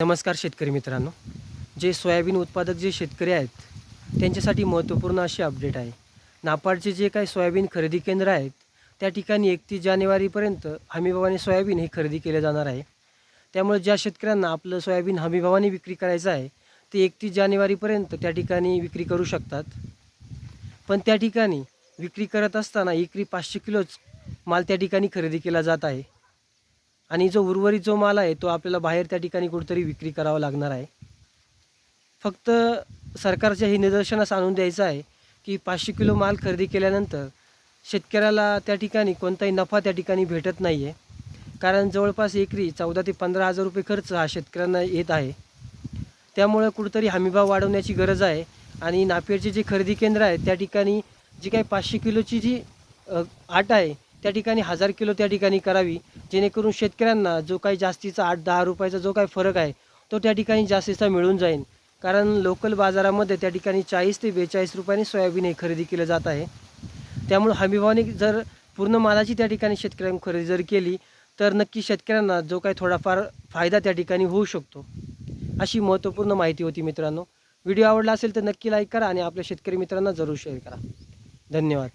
नमस्कार शेतकरी मित्रांनो. जे सोयाबीन उत्पादक जे शेतकरी आहेत त्यांच्यासाठी महत्त्वपूर्ण अशी अपडेट आहे. नापाडचे जे काही सोयाबीन खरेदी केंद्र आहेत त्या ठिकाणी एकतीस जानेवारीपर्यंत हमीभावाने सोयाबीन हे खरेदी केले जाणार आहे. त्यामुळे ज्या शेतकऱ्यांना आपलं सोयाबीन हमीभावाने विक्री करायचं आहे ते एकतीस जानेवारीपर्यंत त्या ठिकाणी विक्री करू शकतात. पण त्या ठिकाणी विक्री करत असताना एकरी पाचशे किलोच माल त्या ठिकाणी खरेदी केला जात आहे. आणि जो उर्वरित जो माल आहे तो आपल्याला बाहेर त्या ठिकाणी कुठेतरी विक्री करावा लागणार आहे. फक्त सरकारच्या हे निदर्शनास आणून द्यायचं आहे की पाचशे किलो माल खरेदी केल्यानंतर शेतकऱ्याला त्या ठिकाणी कोणताही नफा त्या ठिकाणी भेटत नाही आहे कारण जवळपास एकरी चौदा ते पंधरा हजार रुपये खर्च हा शेतकऱ्यांना येत आहे. त्यामुळं कुठंतरी हमीभाव वाढवण्याची गरज आहे आणि नापेडचे जे खरेदी केंद्र आहे त्या ठिकाणी जी काही पाचशे किलोची जी आट आहे त्या ठिकाणी हजार किलो त्या ठिकाणी करावी. जेणेकरून शेतकऱ्यांना जो काही जास्तीचा आठ दहा रुपयाचा जो काही फरक आहे तो त्या ठिकाणी जास्तीचा मिळून जाईल कारण लोकल बाजारामध्ये त्या ठिकाणी चाळीस ते बेचाळीस रुपयाने सोयाबीन हे खरेदी केलं जात आहे. त्यामुळे हमीभावाने जर पूर्ण मालाची त्या ठिकाणी शेतकऱ्यांनी खरेदी जर केली तर नक्की शेतकऱ्यांना जो काही थोडाफार फायदा त्या ठिकाणी होऊ शकतो. अशी महत्त्वपूर्ण माहिती होती मित्रांनो. व्हिडिओ आवडला असेल तर नक्की लाईक करा आणि आपल्या शेतकरी मित्रांना जरूर शेअर करा. धन्यवाद.